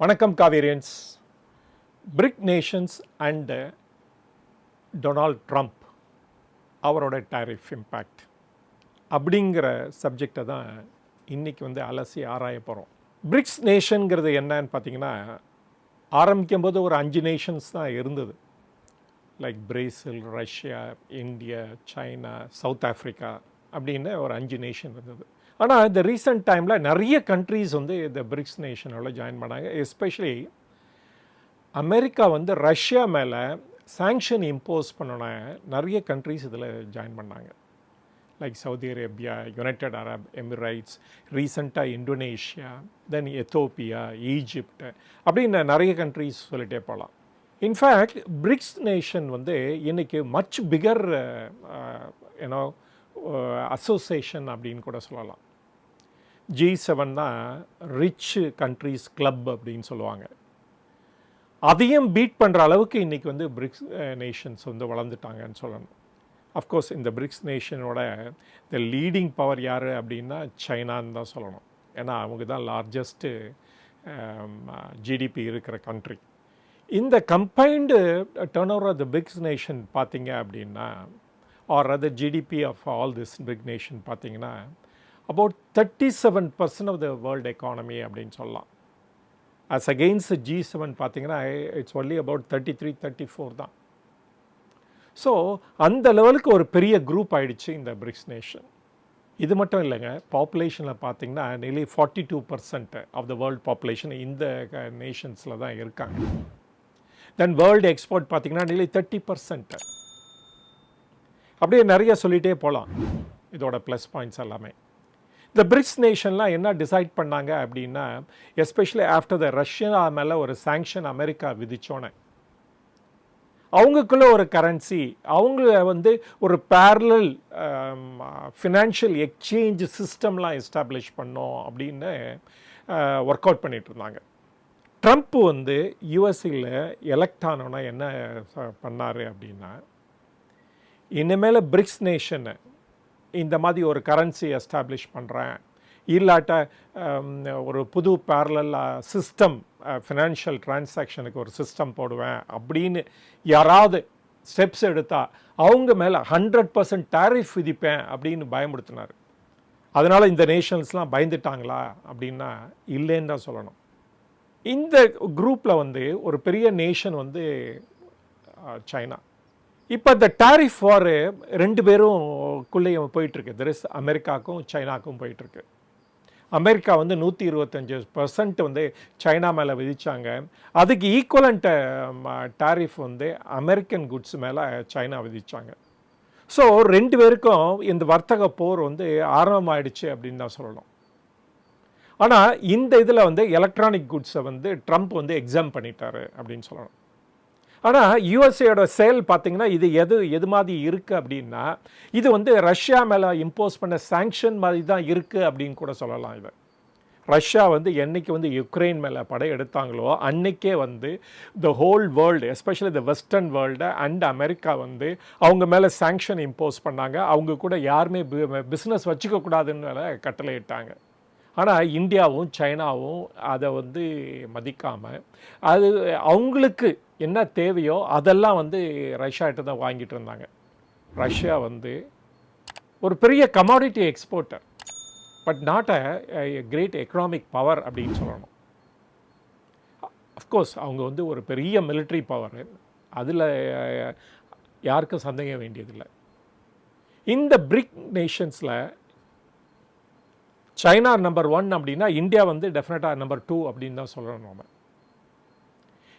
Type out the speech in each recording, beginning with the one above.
வணக்கம் Kaverians. BRIC nations and Donald Trump அவரோட tariff impact அப்படிங்கிற சப்ஜெக்டை தான் இன்றைக்கி வந்து அலசி ஆராய போகிறோம் பிரிக்ஸ் நேஷனுங்கிறது என்னன்னு பார்த்தீங்கன்னா ஆரம்பிக்கும் போது ஒரு அஞ்சு நேஷன்ஸ் தான் இருந்தது. Like Brazil Russia India China South Africa அப்படின்னு ஒரு அஞ்சு நேஷன் இருந்தது. ஆனால் இந்த ரீசெண்ட் டைமில் நிறைய கண்ட்ரீஸ் வந்து இந்த பிரிக்ஸ் நேஷனோட ஜாயின் பண்ணாங்க. எஸ்பெஷலி அமெரிக்கா வந்து ரஷ்யா மேலே சாங்ஷன் இம்போஸ் பண்ணோன்ன நிறைய கண்ட்ரீஸ் இதில் ஜாயின் பண்ணாங்க. Like Saudi Arabia United Arab Emirates ரீசண்டாக இந்தோனேஷியா தென் எத்தோப்பியா ஈஜிப்ட் அப்படின்னு நிறைய கண்ட்ரீஸ் சொல்லிட்டே போகலாம் இன்ஃபேக்ட் பிரிக்ஸ் நேஷன் வந்து இன்றைக்கி மச் பிகர் ஏன்னோ அசோசியேஷன் அப்படின்னு கூட சொல்லலாம். ஜி செவன் தான் ரிச் கண்ட்ரீஸ் கிளப் அப்படின்னு சொல்லுவாங்க. அதையும் பீட் பண்ணுற அளவுக்கு இன்றைக்கி வந்து பிரிக்ஸ் நேஷன்ஸ் வந்து வளர்ந்துட்டாங்கன்னு சொல்லணும். அஃப்கோர்ஸ் இந்த பிரிக்ஸ் நேஷனோட இந்த லீடிங் பவர் யார் அப்படின்னா சைனான்னு தான் சொல்லணும். ஏன்னா அவங்க தான் லார்ஜஸ்ட்டு ஜிடிபி இருக்கிற கண்ட்ரி இந்த combined turnover of the BRICS nation பார்த்தீங்க அப்படின்னா or other GDP of all this BRIC nation பார்த்தீங்கன்னா about thirty seven percent of the world economy அப்படின்னு சொல்லலாம். அஸ் அகெயின்ஸ்ட் ஜி செவன் பார்த்தீங்கன்னா it's only about thirty three thirty four தான். So அந்த லெவலுக்கு ஒரு பெரிய குரூப் ஆயிடுச்சு இந்த பிரிக்ஸ் நேஷன் இது மட்டும் இல்லைங்க பாப்புலேஷனில் பார்த்தீங்கன்னா நிலை forty two percent of the world population இந்த நேஷன்ஸில் தான் இருக்காங்க. தென் வேர்ல்டு எக்ஸ்போர்ட் பார்த்தீங்கன்னா நிலை தேர்ட்டி பர்சன்ட் அப்படியே நிறைய சொல்லிகிட்டே போகலாம் இதோட ப்ளஸ் பாயிண்ட்ஸ் எல்லாமே. இந்த பிரிக்ஸ் நேஷன்லாம் என்ன டிசைட் பண்ணாங்க அப்படின்னா எஸ்பெஷலி ஆஃப்டர் த ரஷ்யா மேலே ஒரு சாங்ஷன் அமெரிக்கா விதிச்சோன்னே. அவங்களுக்குள்ள ஒரு கரன்சி அவங்க வந்து ஒரு பேரலல் ஃபினான்ஷியல் எக்ஸ்சேஞ்ச் சிஸ்டம்லாம் எஸ்டாப்ளிஷ் பண்ணோம் அப்படின்னு uh, ஒர்க் அவுட் பண்ணிட்டு இருந்தாங்க. ட்ரம்ப் வந்து யூஎஸ்சியில் எலெக்ட் ஆனோன்னா என்ன பண்ணார் அப்படின்னா இனிமேல் பிரிக்ஸ் நேஷனை இந்த மாதிரி ஒரு கரன்சி எஸ்டாப்ளிஷ் பண்ணுறேன் இல்லாட்ட ஒரு புது பேரலல் சிஸ்டம் ஃபினான்ஷியல் டிரான்சாக்ஷனுக்கு ஒரு சிஸ்டம் போடுவேன் அப்படின்னு யாராவது ஸ்டெப்ஸ் எடுத்தால் அவங்க மேலே ஹண்ட்ரட் பர்சன்ட் டேரிஃப் விதிப்பேன் அப்படின்னு பயமுடுத்தினார் அதனால் இந்த நேஷன்ஸ்லாம் பயந்துட்டாங்களா அப்படின்னா இல்லைன்னு தான் சொல்லணும். இந்த குரூப்பில் வந்து ஒரு பெரிய நேஷன் வந்து சைனா. இப்போ இந்த டாரிஃப் வார் ரெண்டு பேரும் குள்ளேயும் போயிட்டுருக்கு. தெர் இஸ் அமெரிக்காவுக்கும் சைனாக்கும் போயிட்டுருக்கு. அமெரிக்கா வந்து நூற்றி இருபத்தஞ்சி பர்சன்ட் வந்து சைனா மேலே விதித்தாங்க அதுக்கு ஈக்குவலண்ட் டாரிஃப் வந்து அமெரிக்கன் குட்ஸ் மேலே சைனா விதித்தாங்க ஸோ ரெண்டு பேருக்கும் இந்த வர்த்தக போர் வந்து ஆரம்பமாயிடுச்சு அப்படின்னு தான் சொல்லணும். ஆனால் இந்த இதில் வந்து எலக்ட்ரானிக் குட்ஸை வந்து ட்ரம்ப் வந்து எக்ஸாம் பண்ணிட்டாரு அப்படின்னு சொல்லணும். ஆனால் யூஎஸ்ஏயோட செயல் பார்த்தீங்கன்னா இது எது எது மாதிரி இருக்குது அப்படின்னா இது வந்து ரஷ்யா மேலே இம்போஸ் பண்ண சாங்ஷன் மாதிரி தான் இருக்குது அப்படின்னு கூட சொல்லலாம் இது ரஷ்யா வந்து என்னைக்கு வந்து யுக்ரைன் மேலே படை எடுத்தாங்களோ அன்னைக்கே வந்து the whole world especially the western world and America வந்து அவங்க மேலே சாங்ஷன் இம்போஸ் பண்ணாங்க. அவங்க கூட யாருமே பிஸ்னஸ் வச்சுக்கக்கூடாதுன்னு கட்டளை இட்டாங்க ஆனால் இந்தியாவும் சைனாவும் அதை வந்து மதிக்காமல் அது அவங்களுக்கு என்ன தேவையோ அதெல்லாம் வந்து ரஷ்யாகிட்ட தான் வாங்கிட்டு இருந்தாங்க. ரஷ்யா வந்து ஒரு பெரிய commodity exporter but not a great economic power அப்படின்னு சொல்லணும். அஃப்கோர்ஸ் அவங்க வந்து ஒரு பெரிய மிலிட்ரி பவர் அதில் யாருக்கும் சந்தேகம் வேண்டியதில்லை. இந்த பிரிக் நேஷன்ஸில் சைனா நம்பர் ஒன் அப்படின்னா இந்தியா வந்து டெஃபினட்டாக நம்பர் டூ அப்படின்னு தான் சொல்லணும் நம்ம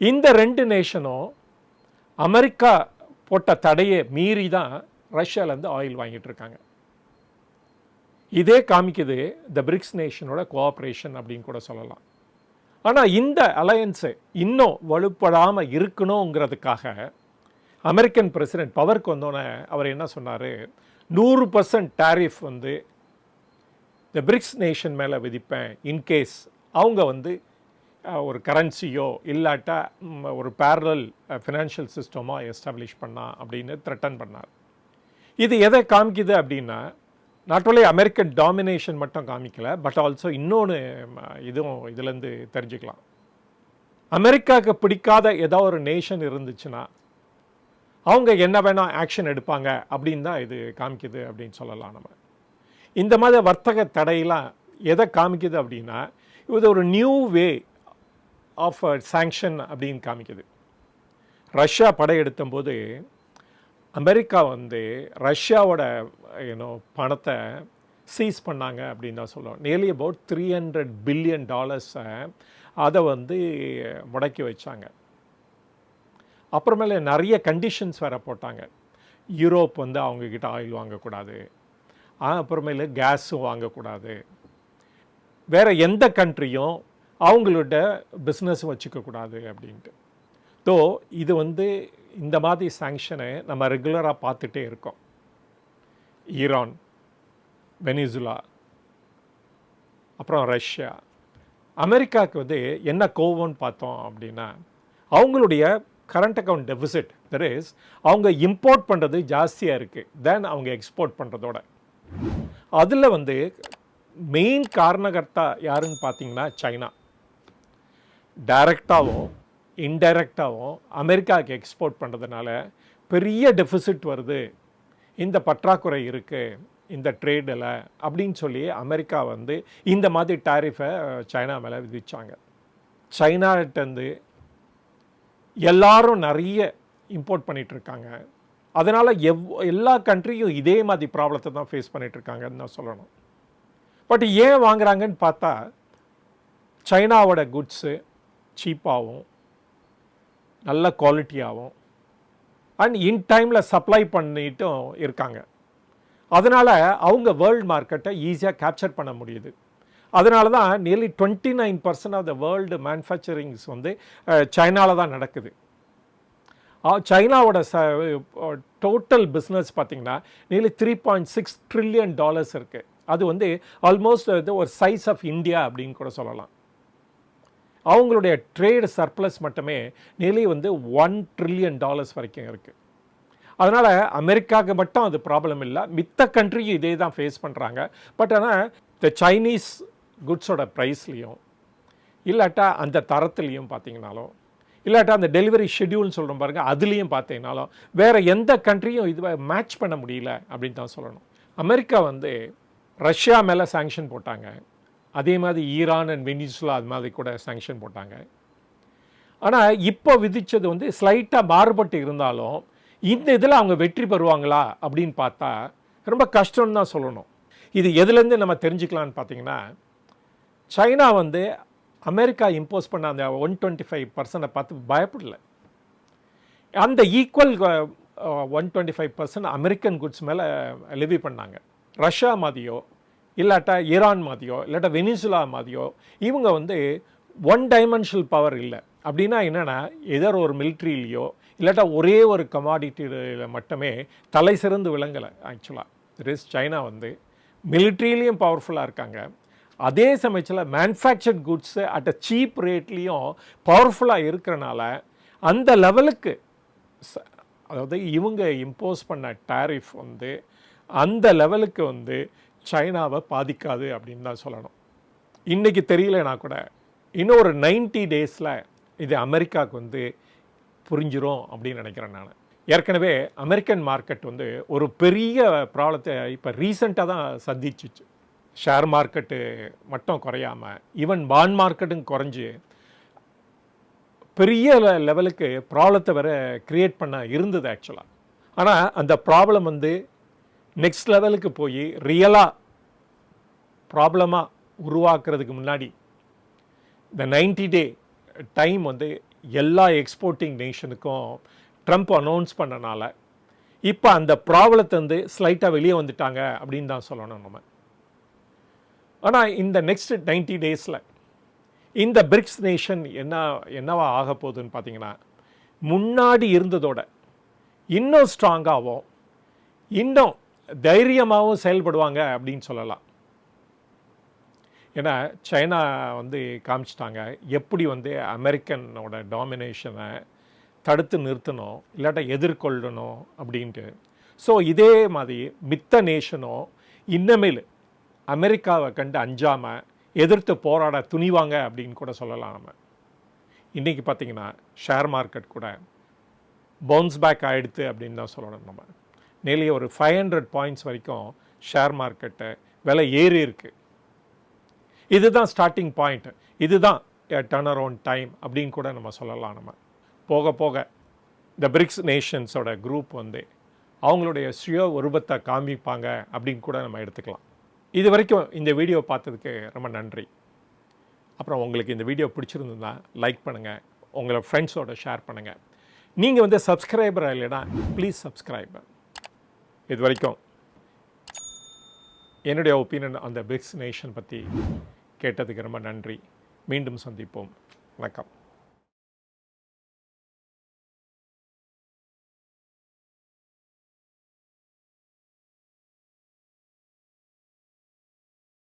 இந்த ரெண்டு நேஷனும் அமெரிக்கா போட்ட தடையை மீறி தான் ரஷ்யாவிலேருந்து ஆயில் வாங்கிட்டு இருக்காங்க. இதே காமிக்குது த பிரிக்ஸ் நேஷனோட கோஆப்ரேஷன் அப்படின்னு கூட சொல்லலாம். ஆனால் இந்த அலையன்ஸு இன்னும் வலுப்படாமல் இருக்கணுங்கிறதுக்காக அமெரிக்கன் பிரசிடென்ட் பவருக்கு வந்தோடனே அவர் என்ன சொன்னார்? நூறு பர்சன்ட் டேரிஃப் வந்து இந்த பிரிக்ஸ் நேஷன் மேலே விதிப்பேன் இன்கேஸ் அவங்க வந்து ஒரு கரன்சியோ இல்லாட்டா ஒரு பேரல் ஃபினான்ஷியல் சிஸ்டமோ எஸ்டாப்ளிஷ் பண்ணா அப்படின்னு த்ரெட்டன் பண்ணார். இது எதை காமிக்குது அப்படின்னா நாட் ஓன்லி அமெரிக்கன் டாமினேஷன் மட்டும் காமிக்கல பட் ஆல்சோ இன்னொன்று இதுவும் இதுலேருந்து தெரிஞ்சுக்கலாம். அமெரிக்காவுக்கு பிடிக்காத ஏதோ ஒரு நேஷன் இருந்துச்சுன்னா அவங்க என்ன வேணால் ஆக்ஷன் எடுப்பாங்க அப்படின்னு தான் இது காமிக்குது அப்படின்னு சொல்லலாம் நம்ம. இந்த மாதிரி வர்த்தக தடையெல்லாம் எதை காமிக்குது அப்படின்னா இது ஒரு நியூ வே ஆஃப் சாங்ஷன் அப்படின்னு காமிக்குது. ரஷ்யா படையெடுத்த போது அமெரிக்கா வந்து ரஷ்யாவோட யூனோ பணத்தை சீஸ் பண்ணாங்க அப்படின்னு தான் சொல்லுவோம். Nearly about three hundred billion டாலர்ஸை அதை வந்து முடக்கி வச்சாங்க. அப்புறமேல நிறைய கண்டிஷன்ஸ் வேறு போட்டாங்க. யூரோப் வந்து அவங்கக்கிட்ட ஆயில் வாங்கக்கூடாது. அப்புறமேல கேஸும் வாங்கக்கூடாது. வேறு எந்த கண்ட்ரியும் அவங்களோட பிஸ்னஸ் வச்சுக்கக்கூடாது அப்படின்ட்டு. ஸோ இது வந்து இந்த மாதிரி சாங்ஷனை நம்ம ரெகுலராக பார்த்துட்டே இருக்கோம். ஈரான் வெனிசுலா அப்புறம் ரஷ்யா. அமெரிக்காவுக்கு வந்து என்ன கோவம்னு பார்த்தோம் அப்படின்னா அவங்களுடைய current account deficit that is அவங்க இம்போர்ட் பண்ணுறது ஜாஸ்தியாக இருக்குது தென் அவங்க எக்ஸ்போர்ட் பண்ணுறதோட அதில் வந்து மெயின் காரணகர்த்தா யாருன்னு பார்த்தீங்கன்னா சைனா. டைரக்டாகவும் இன்டைரக்டாகவும் அமெரிக்காவுக்கு எக்ஸ்போர்ட் பண்ணுறதுனால பெரிய டெஃபிசிட் வருது. இந்த பற்றாக்குறை இருக்குது இந்த ட்ரேடில் அப்படின்னு சொல்லி அமெரிக்கா வந்து இந்த மாதிரி டாரிஃபை சைனா மேலே விதிச்சாங்க. சைனாட்டேருந்து எல்லாரும் நிறைய இம்போர்ட் பண்ணிகிட்ருக்காங்க இருக்காங்க. அதனால் எவ் எல்லா கண்ட்ரியும் இதே மாதிரி ப்ராப்ளத்தை தான் ஃபேஸ் பண்ணிட்டு இருக்காங்கன்னு தான் சொல்லணும். பட் ஏன் வாங்குறாங்கன்னு பார்த்தா சைனாவோட குட்ஸு சீப்பாகவும் நல்ல குவாலிட்டியாகவும் அண்ட் இன் டைமில் சப்ளை பண்ணிட்டும் இருக்காங்க. அதனால் அவங்க வேர்ல்டு மார்க்கெட்டை ஈஸியாக கேப்சர் பண்ண முடியுது. அதனால தான் nearly twenty nine percent of the world manufacturings வந்து சைனாவில் தான் நடக்குது. சைனாவோட ச டோட்டல் பிஸ்னஸ் பார்த்தீங்கன்னா nearly three point six trillion dollars இருக்குது அது வந்து ஆல்மோஸ்ட் வந்து ஒரு சைஸ் ஆஃப் இந்தியா அப்படின்னு கூட சொல்லலாம். அவங்களுடைய ட்ரேடு சர்ப்ளஸ் மட்டுமே நியர்லி வந்து ஒன் ட்ரில்லியன் டாலர்ஸ் வரைக்கும் இருக்குது அதனால் அமெரிக்காவுக்கு மட்டும் அது ப்ராப்ளம் இல்லை. மித்த கண்ட்ரியும் இதே தான் ஃபேஸ் பண்ணுறாங்க பட் ஆனால் இந்த சைனீஸ் குட்ஸோட ப்ரைஸ்லேயும் இல்லாட்டா அந்த தரத்துலேயும் பார்த்தீங்கனாலும் இல்லாட்டா அந்த டெலிவரி ஷெட்யூல்னு சொல்கிறோம் பாருங்க அதுலேயும் பார்த்தீங்கனாலும் வேறு எந்த கண்ட்ரியும் இது மேட்ச் பண்ண முடியல அப்படின்னு தான் சொல்லணும். அமெரிக்கா வந்து ரஷ்யா மேலே சாங்ஷன் போட்டாங்க. அதே மாதிரி ஈரான் அண்ட் வெனிசுலா அது மாதிரி கூட சாங்ஷன் போட்டாங்க. ஆனால் இப்போ விதித்தது வந்து ஸ்லைட்டாக மாறுபட்டு இருந்தாலும் இந்த இதில் அவங்க வெற்றி பெறுவாங்களா அப்படின்னு பார்த்தா ரொம்ப கஷ்டம்னு தான் சொல்லணும். இது எதுலேருந்து நம்ம தெரிஞ்சுக்கலான்னு பார்த்தீங்கன்னா சைனா வந்து அமெரிக்கா இம்போஸ் பண்ண அந்த ஒன் டுவெண்ட்டி ஃபைவ் பர்சன்டை பார்த்து பயப்படல. அந்த equal one twenty five percent American goods மேலே லிவி பண்ணாங்க. ரஷ்யா மாதிரியோ இல்லாட்டா ஈரான் மாதிரியோ இல்லாட்டா வெனிசுலா மாதிரியோ இவங்க வந்து ஒன் டைமென்ஷனல் பவர் இல்லை. அப்படின்னா என்னென்னா எதர் ஒரு மிலிட்ரியிலையோ இல்லாட்டா ஒரே ஒரு கமாடிட்டியில் மட்டுமே தலை சிறந்து விளங்கலை ஆக்சுவலாக ரிஸ் சைனா வந்து மிலிட்ரியிலையும் பவர்ஃபுல்லாக இருக்காங்க. அதே சமயத்தில் manufactured goods at a cheap ரேட்லேயும் பவர்ஃபுல்லாக இருக்கிறனால அந்த லெவலுக்கு அதாவது இவங்க இம்போஸ் பண்ண டாரிஃப் வந்து அந்த லெவலுக்கு வந்து சைனாவை பாதிக்காது அப்படின்னு தான் சொல்லணும். இன்றைக்கி தெரியலனா கூட இன்னும் ஒரு நைன்டி டேஸில் இது அமெரிக்காவுக்கு வந்து புரிஞ்சிரும் அப்படின்னு நினைக்கிறேன் நான். ஏற்கனவே அமெரிக்கன் மார்க்கெட் வந்து ஒரு பெரிய ப்ராப்ளத்தை இப்போ ரீசெண்டாக தான் சந்திச்சிச்சு. ஷேர் மார்க்கெட்டு மட்டும் குறையாமல் ஈவன் பாண்ட் மார்க்கெட்டும் குறைஞ்சி பெரிய லெவலுக்கு ப்ராப்ளத்தை வர கிரியேட் பண்ண இருந்தது ஆக்சுவலாக ஆனால் அந்த ப்ராப்ளம் வந்து நெக்ஸ்ட் லெவலுக்கு போய் ரியலாக ப்ராப்ளமாக உருவாக்குறதுக்கு முன்னாடி இந்த 90 டே டைம் வந்து எல்லா எக்ஸ்போர்ட்டிங் நேஷனுக்கும் ட்ரம்ப் அனௌன்ஸ் பண்ணனால இப்போ அந்த ப்ராப்ளத்தை வந்து ஸ்லைட்டாக வெளியே வந்துட்டாங்க அப்படின்னு தான் சொல்லணும் நம்ம. ஆனால் இந்த நெக்ஸ்ட் 90 டேஸில் இந்த பிரிக்ஸ் நேஷன் என்ன என்னவா ஆக போகுதுன்னு பார்த்தீங்கன்னா முன்னாடி இருந்ததோட இன்னும் ஸ்ட்ராங்காகவும் இன்னும் தைரியமாகவும் செயல்படுவாங்க அப்படின்னு சொல்லலாம். ஏன்னா சைனா வந்து காமிச்சிட்டாங்க எப்படி வந்து அமெரிக்கனோட டாமினேஷனை தடுத்து நிறுத்தணும் இல்லாட்டா எதிர்கொள்ளணும் அப்படின்ட்டு. ஸோ இதே மாதிரி மித்த நேஷனும் இன்னமேல் அமெரிக்காவை கண்டு அஞ்சாமல் எதிர்த்து போராட துணிவாங்க அப்படின்னு கூட சொல்லலாம் நம்ம. இன்றைக்கி பார்த்தீங்கன்னா ஷேர் மார்க்கெட் கூட பவுன்ஸ் பேக் ஆகிடுது அப்படின்னு தான் சொல்லணும் நம்ம. நேர்லி ஒரு ஃபைவ் ஹண்ட்ரட் பாயிண்ட்ஸ் வரைக்கும் ஷேர் மார்க்கெட்டு விலை ஏறி இருக்குது இதுதான் ஸ்டார்டிங் பாயிண்ட் இதுதான் டர்ன் அரவுண்ட் டைம் அப்படின்னு கூட நம்ம சொல்லலாம் நம்ம. போக போக இந்த பிரிக்ஸ் நேஷன்ஸோட குரூப் வந்து அவங்களுடைய சுய உருவத்தை காமிப்பாங்க அப்படின்னு கூட நம்ம எடுத்துக்கலாம். இது வரைக்கும் இந்த வீடியோ பார்த்ததுக்கு ரொம்ப நன்றி. அப்புறம் உங்களுக்கு இந்த வீடியோ பிடிச்சிருந்ததுன்னா லைக் பண்ணுங்கள் உங்களை ஃப்ரெண்ட்ஸோட ஷேர் பண்ணுங்கள் நீங்கள் வந்து சப்ஸ்கிரைபர் இல்லைன்னா ப்ளீஸ் சப்ஸ்கிரைப் இது வரைக்கும் என்னுடைய ஒப்பீனியன் அந்த பிக்ஸ் நேஷன் பற்றி கேட்டதுக்கு ரொம்ப நன்றி. மீண்டும் சந்திப்போம். வணக்கம்.